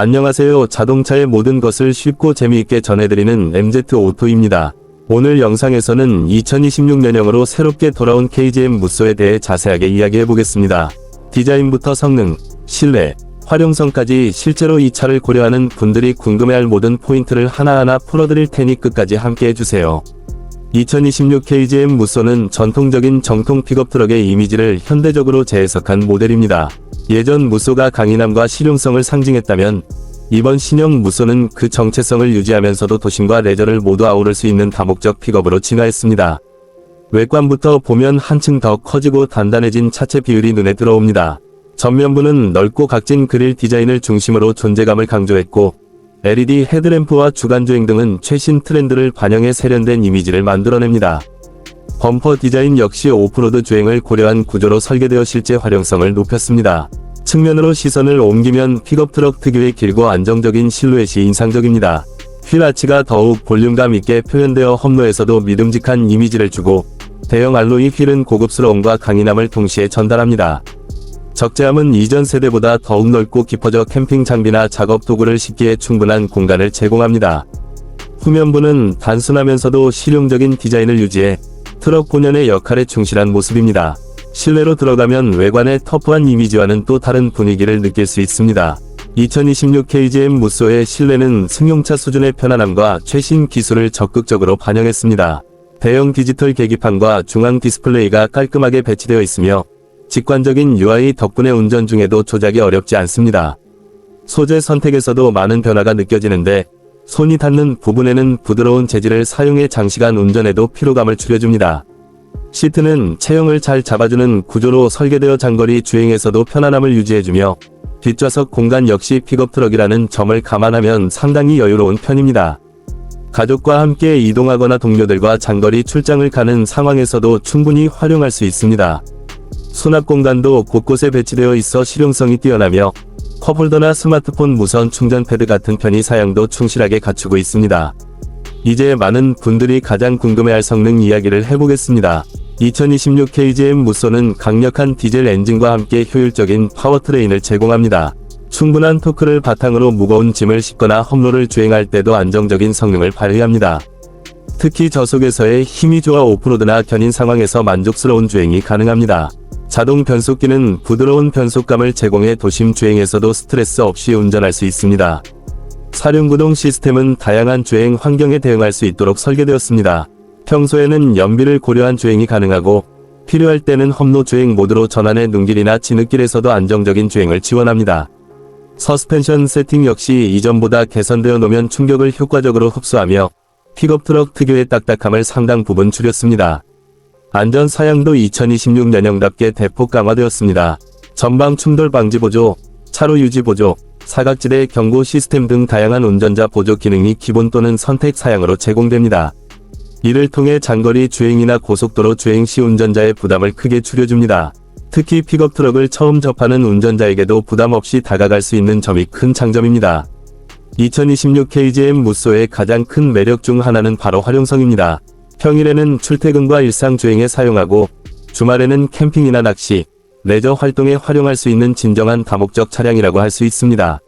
안녕하세요. 자동차의 모든 것을 쉽고 재미있게 전해드리는 MZ 오토입니다. 오늘 영상에서는 2026년형으로 새롭게 돌아온 KGM 무쏘에 대해 자세하게 이야기해 보겠습니다. 디자인부터 성능, 실내, 활용성까지 실제로 이 차를 고려하는 분들이 궁금해할 모든 포인트를 하나하나 풀어드릴 테니 끝까지 함께 해주세요. 2026 KGM 무쏘는 전통적인 정통 픽업 트럭의 이미지를 현대적으로 재해석한 모델입니다. 예전 무쏘가 강인함과 실용성을 상징했다면 이번 신형 무쏘는 그 정체성을 유지하면서도 도심과 레저를 모두 아우를 수 있는 다목적 픽업으로 진화했습니다. 외관부터 보면 한층 더 커지고 단단해진 차체 비율이 눈에 들어옵니다. 전면부는 넓고 각진 그릴 디자인을 중심으로 존재감을 강조했고 LED 헤드램프와 주간주행 등은 최신 트렌드를 반영해 세련된 이미지를 만들어냅니다. 범퍼 디자인 역시 오프로드 주행을 고려한 구조로 설계되어 실제 활용성을 높였습니다. 측면으로 시선을 옮기면 픽업 트럭 특유의 길고 안정적인 실루엣이 인상적입니다. 휠 아치가 더욱 볼륨감 있게 표현되어 험로에서도 믿음직한 이미지를 주고 대형 알로이 휠은 고급스러움과 강인함을 동시에 전달합니다. 적재함은 이전 세대보다 더욱 넓고 깊어져 캠핑 장비나 작업 도구를 싣기에 충분한 공간을 제공합니다. 후면부는 단순하면서도 실용적인 디자인을 유지해 트럭 본연의 역할에 충실한 모습입니다. 실내로 들어가면 외관의 터프한 이미지와는 또 다른 분위기를 느낄 수 있습니다. 2026 KGM 무쏘의 실내는 승용차 수준의 편안함과 최신 기술을 적극적으로 반영했습니다. 대형 디지털 계기판과 중앙 디스플레이가 깔끔하게 배치되어 있으며 직관적인 UI 덕분에 운전 중에도 조작이 어렵지 않습니다. 소재 선택에서도 많은 변화가 느껴지는데 손이 닿는 부분에는 부드러운 재질을 사용해 장시간 운전에도 피로감을 줄여줍니다. 시트는 체형을 잘 잡아주는 구조로 설계되어 장거리 주행에서도 편안함을 유지해주며 뒷좌석 공간 역시 픽업 트럭이라는 점을 감안하면 상당히 여유로운 편입니다. 가족과 함께 이동하거나 동료들과 장거리 출장을 가는 상황에서도 충분히 활용할 수 있습니다. 수납 공간도 곳곳에 배치되어 있어 실용성이 뛰어나며 컵홀더나 스마트폰 무선 충전 패드 같은 편의 사양도 충실하게 갖추고 있습니다. 이제 많은 분들이 가장 궁금해할 성능 이야기를 해보겠습니다. 2026 KGM 무쏘는 강력한 디젤 엔진과 함께 효율적인 파워트레인을 제공합니다. 충분한 토크를 바탕으로 무거운 짐을 싣거나 험로를 주행할 때도 안정적인 성능을 발휘합니다. 특히 저속에서의 힘이 좋아 오프로드나 견인 상황에서 만족스러운 주행이 가능합니다. 자동 변속기는 부드러운 변속감을 제공해 도심 주행에서도 스트레스 없이 운전할 수 있습니다. 사륜구동 시스템은 다양한 주행 환경에 대응할 수 있도록 설계되었습니다. 평소에는 연비를 고려한 주행이 가능하고 필요할 때는 험로 주행 모드로 전환해 눈길이나 진흙길에서도 안정적인 주행을 지원합니다. 서스펜션 세팅 역시 이전보다 개선되어 놓으면 충격을 효과적으로 흡수하며 픽업 트럭 특유의 딱딱함을 상당 부분 줄였습니다. 안전 사양도 2026년형답게 대폭 강화되었습니다. 전방 충돌 방지 보조, 차로 유지 보조, 사각지대 경고 시스템 등 다양한 운전자 보조 기능이 기본 또는 선택 사양으로 제공됩니다. 이를 통해 장거리 주행이나 고속도로 주행 시 운전자의 부담을 크게 줄여줍니다. 특히 픽업 트럭을 처음 접하는 운전자에게도 부담 없이 다가갈 수 있는 점이 큰 장점입니다. 2026 KGM 무쏘의 가장 큰 매력 중 하나는 바로 활용성입니다. 평일에는 출퇴근과 일상 주행에 사용하고 주말에는 캠핑이나 낚시, 레저 활동에 활용할 수 있는 진정한 다목적 차량이라고 할 수 있습니다.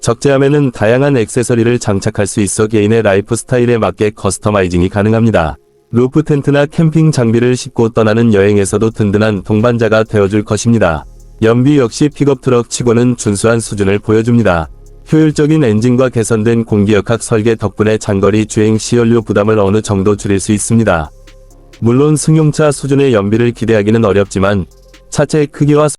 적재함에는 다양한 액세서리를 장착할 수 있어 개인의 라이프 스타일에 맞게 커스터마이징이 가능합니다. 루프 텐트나 캠핑 장비를 싣고 떠나는 여행에서도 든든한 동반자가 되어줄 것입니다. 연비 역시 픽업 트럭 치고는 준수한 수준을 보여줍니다. 효율적인 엔진과 개선된 공기역학 설계 덕분에 장거리 주행 시 연료 부담을 어느 정도 줄일 수 있습니다. 물론 승용차 수준의 연비를 기대하기는 어렵지만 차체의 크기와